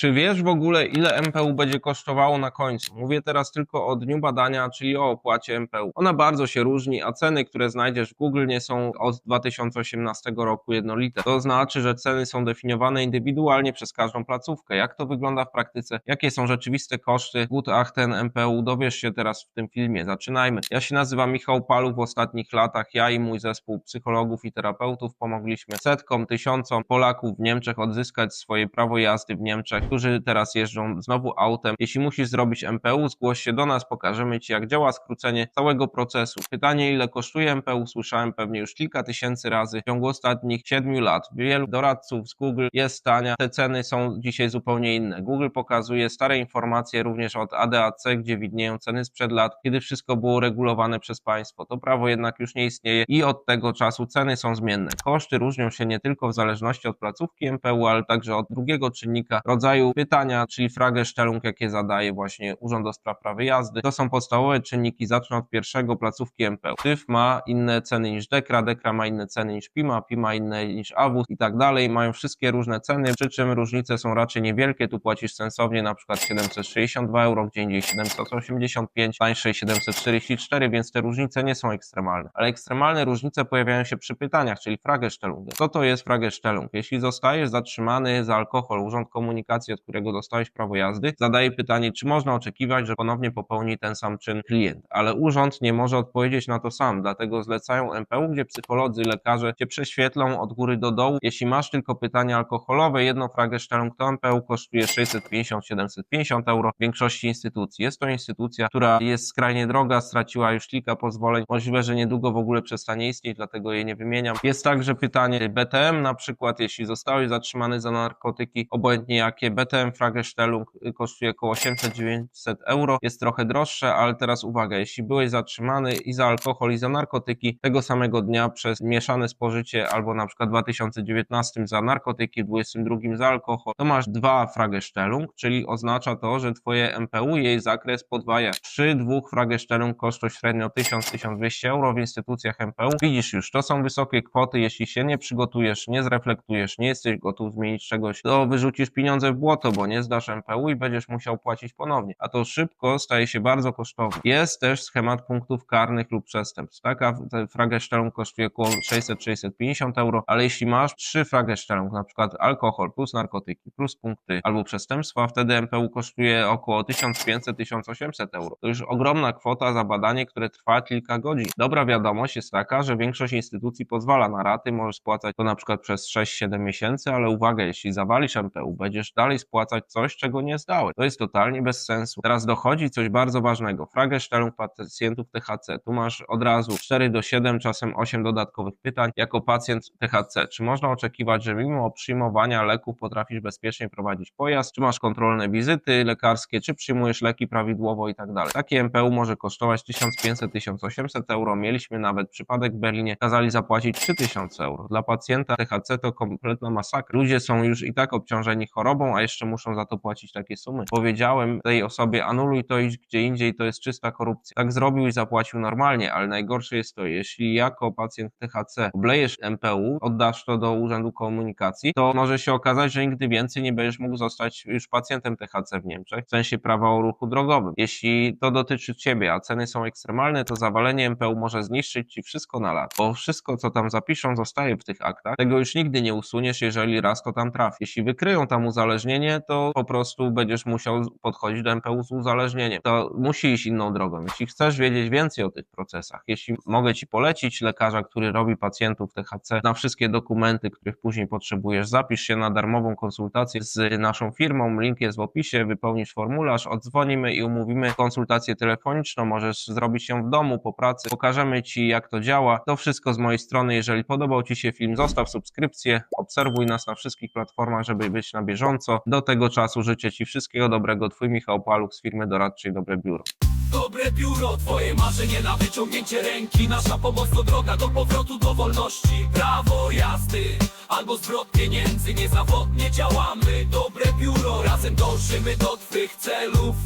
Czy wiesz w ogóle, ile MPU będzie kosztowało na końcu? Mówię teraz tylko o dniu badania, czyli o opłacie MPU. Ona bardzo się różni, a ceny, które znajdziesz w Google nie są od 2018 roku jednolite. To znaczy, że ceny są definiowane indywidualnie przez każdą placówkę. Jak to wygląda w praktyce? Jakie są rzeczywiste koszty Gutachten MPU? Dowiesz się teraz w tym filmie. Zaczynajmy. Ja się nazywam Michał Paluch. W ostatnich latach ja i mój zespół psychologów i terapeutów pomogliśmy setkom, tysiącom Polaków w Niemczech odzyskać swoje prawo jazdy w Niemczech, którzy teraz jeżdżą znowu autem. Jeśli musisz zrobić MPU, zgłoś się do nas, pokażemy Ci jak działa skrócenie całego procesu. Pytanie ile kosztuje MPU słyszałem pewnie już kilka tysięcy razy w ciągu ostatnich siedmiu lat. Wielu doradców z Google jest tania, te ceny są dzisiaj zupełnie inne. Google pokazuje stare informacje również od ADAC, gdzie widnieją ceny sprzed lat, kiedy wszystko było regulowane przez państwo. To prawo jednak już nie istnieje i od tego czasu ceny są zmienne. Koszty różnią się nie tylko w zależności od placówki MPU, ale także od drugiego czynnika rodzaju pytania, czyli Fragestellung, jakie zadaje właśnie Urząd do Spraw Prawy Jazdy. To są podstawowe czynniki, zacznę od pierwszego placówki MPU. TYF ma inne ceny niż Dekra, Dekra ma inne ceny niż PIMA, PIMA inne niż AWUS i tak dalej. Mają wszystkie różne ceny, przy czym różnice są raczej niewielkie. Tu płacisz sensownie na przykład 762 euro, gdzie indziej 785, tańszej 744, więc te różnice nie są ekstremalne. Ale ekstremalne różnice pojawiają się przy pytaniach, czyli Fragestellung. Co to jest Fragestellung? Jeśli zostajesz zatrzymany za alkohol, Urząd Komunikacji, od którego dostałeś prawo jazdy, zadaje pytanie, czy można oczekiwać, że ponownie popełni ten sam czyn klient. Ale urząd nie może odpowiedzieć na to sam, dlatego zlecają MPU, gdzie psycholodzy, lekarze cię prześwietlą od góry do dołu. Jeśli masz tylko pytania alkoholowe, jedno Fragestellung, to MPU kosztuje 650-750 euro w większości instytucji. Jest to instytucja, która jest skrajnie droga, straciła już kilka pozwoleń, możliwe, że niedługo w ogóle przestanie istnieć, dlatego jej nie wymieniam. Jest także pytanie BTM, na przykład, jeśli zostałeś zatrzymany za narkotyki, obojętnie jakie, BTM Fragestellung kosztuje około 800-900 euro, jest trochę droższe, ale teraz uwaga, jeśli byłeś zatrzymany i za alkohol, i za narkotyki tego samego dnia przez mieszane spożycie, albo na przykład w 2019 za narkotyki, w 2022 za alkohol, to masz dwa Fragestellung, czyli oznacza to, że twoje MPU, jej zakres podwaja. Przy dwóch Fragestellung koszt średnio 1000-1200 euro w instytucjach MPU. Widzisz już, to są wysokie kwoty, jeśli się nie przygotujesz, nie zreflektujesz, nie jesteś gotów zmienić czegoś, to wyrzucisz pieniądze w błoto, bo nie zdasz MPU i będziesz musiał płacić ponownie. A to szybko staje się bardzo kosztowne. Jest też schemat punktów karnych lub przestępstw. Taka Fragestellung kosztuje około 600-650 euro, ale jeśli masz trzy Fragestellung, na przykład alkohol plus narkotyki plus punkty albo przestępstwa, wtedy MPU kosztuje około 1500-1800 euro. To już ogromna kwota za badanie, które trwa kilka godzin. Dobra wiadomość jest taka, że większość instytucji pozwala na raty, możesz spłacać to na przykład przez 6-7 miesięcy, ale uwaga, jeśli zawalisz MPU, będziesz dalej spłacać coś, czego nie zdałeś. To jest totalnie bez sensu. Teraz dochodzi coś bardzo ważnego. Fragestellung pacjentów THC. Tu masz od razu 4 do 7, czasem 8 dodatkowych pytań. Jako pacjent THC, czy można oczekiwać, że mimo przyjmowania leków potrafisz bezpiecznie prowadzić pojazd? Czy masz kontrolne wizyty lekarskie? Czy przyjmujesz leki prawidłowo i tak dalej? Takie MPU może kosztować 1500-1800 euro. Mieliśmy nawet przypadek w Berlinie, kazali zapłacić 3000 euro. Dla pacjenta THC to kompletna masakra. Ludzie są już i tak obciążeni chorobą, a jeszcze muszą za to płacić takie sumy. Powiedziałem tej osobie, anuluj to idź gdzie indziej, to jest czysta korupcja. Tak zrobił i zapłacił normalnie, ale najgorsze jest to, jeśli jako pacjent THC oblejesz MPU, oddasz to do Urzędu Komunikacji, to może się okazać, że nigdy więcej nie będziesz mógł zostać już pacjentem THC w Niemczech, w sensie prawa o ruchu drogowym. Jeśli to dotyczy Ciebie, a ceny są ekstremalne, to zawalenie MPU może zniszczyć Ci wszystko na lat, bo wszystko, co tam zapiszą, zostaje w tych aktach. Tego już nigdy nie usuniesz, jeżeli raz to tam trafi. Jeśli wykryją tam uzależnienie, to po prostu będziesz musiał podchodzić do MPU z uzależnieniem. To musi iść inną drogą. Jeśli chcesz wiedzieć więcej o tych procesach, jeśli mogę Ci polecić lekarza, który robi pacjentów THC na wszystkie dokumenty, których później potrzebujesz, zapisz się na darmową konsultację z naszą firmą, link jest w opisie, wypełnisz formularz, odzwonimy i umówimy konsultację telefoniczną, możesz zrobić ją w domu, po pracy, pokażemy Ci jak to działa. To wszystko z mojej strony, jeżeli podobał Ci się film, zostaw subskrypcję, obserwuj nas na wszystkich platformach, żeby być na bieżąco. Do tego czasu życzę Ci wszystkiego dobrego, Twój Michał Paluch z firmy doradczej Dobre Biuro. Dobre biuro, twoje marzenie na wyciągnięcie ręki. Nasza pomoc to droga do powrotu do wolności. Prawo jazdy albo zwrot pieniędzy. Niezawodnie działamy. Dobre biuro, razem dążymy do twych celów.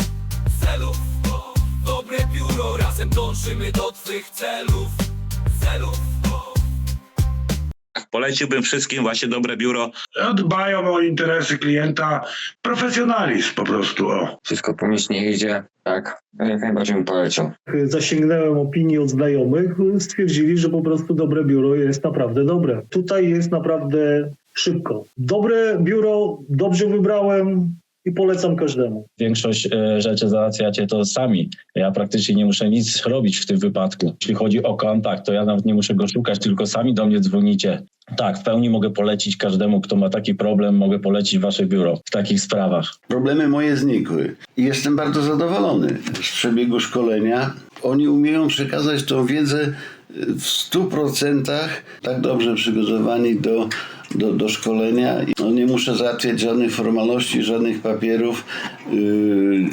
Celów. Dobre biuro, razem dążymy do twych celów. Celów poleciłbym wszystkim właśnie dobre biuro. No, Dbają o interesy klienta, profesjonalizm po prostu. O. wszystko pomyślnie idzie, tak, jak najbardziej bym polecił. zasięgnąłem opinii od znajomych, stwierdzili, że po prostu dobre biuro jest naprawdę dobre. Tutaj jest naprawdę szybko. Dobre biuro, dobrze wybrałem i polecam każdemu. większość e, rzeczy załatwiacie to sami. Ja praktycznie nie muszę nic robić w tym wypadku. Jeśli chodzi o kontakt, to ja nawet nie muszę go szukać, tylko sami do mnie dzwonicie. Tak, w pełni mogę polecić każdemu, kto ma taki problem, mogę polecić wasze biuro w takich sprawach. Problemy moje znikły i jestem bardzo zadowolony z przebiegu szkolenia. Oni umieją przekazać tą wiedzę w 100% tak dobrze przygotowani do, do, do szkolenia. No, nie muszę załatwiać żadnych formalności, żadnych papierów, yy,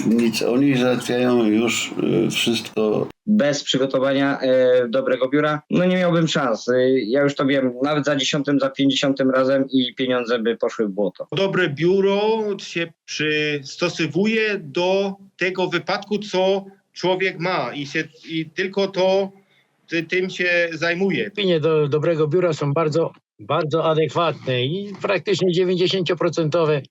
nic. Oni załatwiają już yy, wszystko bez przygotowania e, dobrego biura, no nie miałbym szans. E, ja już to wiem, nawet za dziesiątym, za pięćdziesiątym razem i pieniądze by poszły w błoto. dobre biuro się przystosowuje do tego wypadku, co człowiek ma i, się, i tylko to ty, tym się zajmuje. opinie do dobrego biura są bardzo, bardzo adekwatne i praktycznie 90%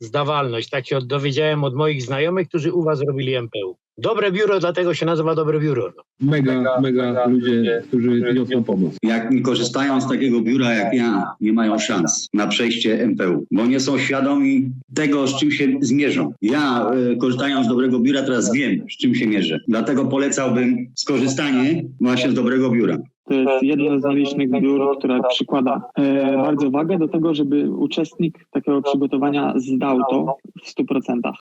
zdawalność. Tak się dowiedziałem od moich znajomych, którzy u was robili MPU. Dobre biuro, dlatego się nazywa dobre biuro. No. Mega, mega ludzie, którzy niosą pomoc. jak nie korzystają z takiego biura jak ja, nie mają szans na przejście MPU, bo nie są świadomi tego, z czym się zmierzą. Ja, e, korzystając z dobrego biura, teraz wiem, z czym się mierzę. Dlatego polecałbym skorzystanie właśnie z dobrego biura. To jest jedno z nielicznych biur, które przykłada e, bardzo wagę do tego, żeby uczestnik takiego przygotowania zdał to w 100%.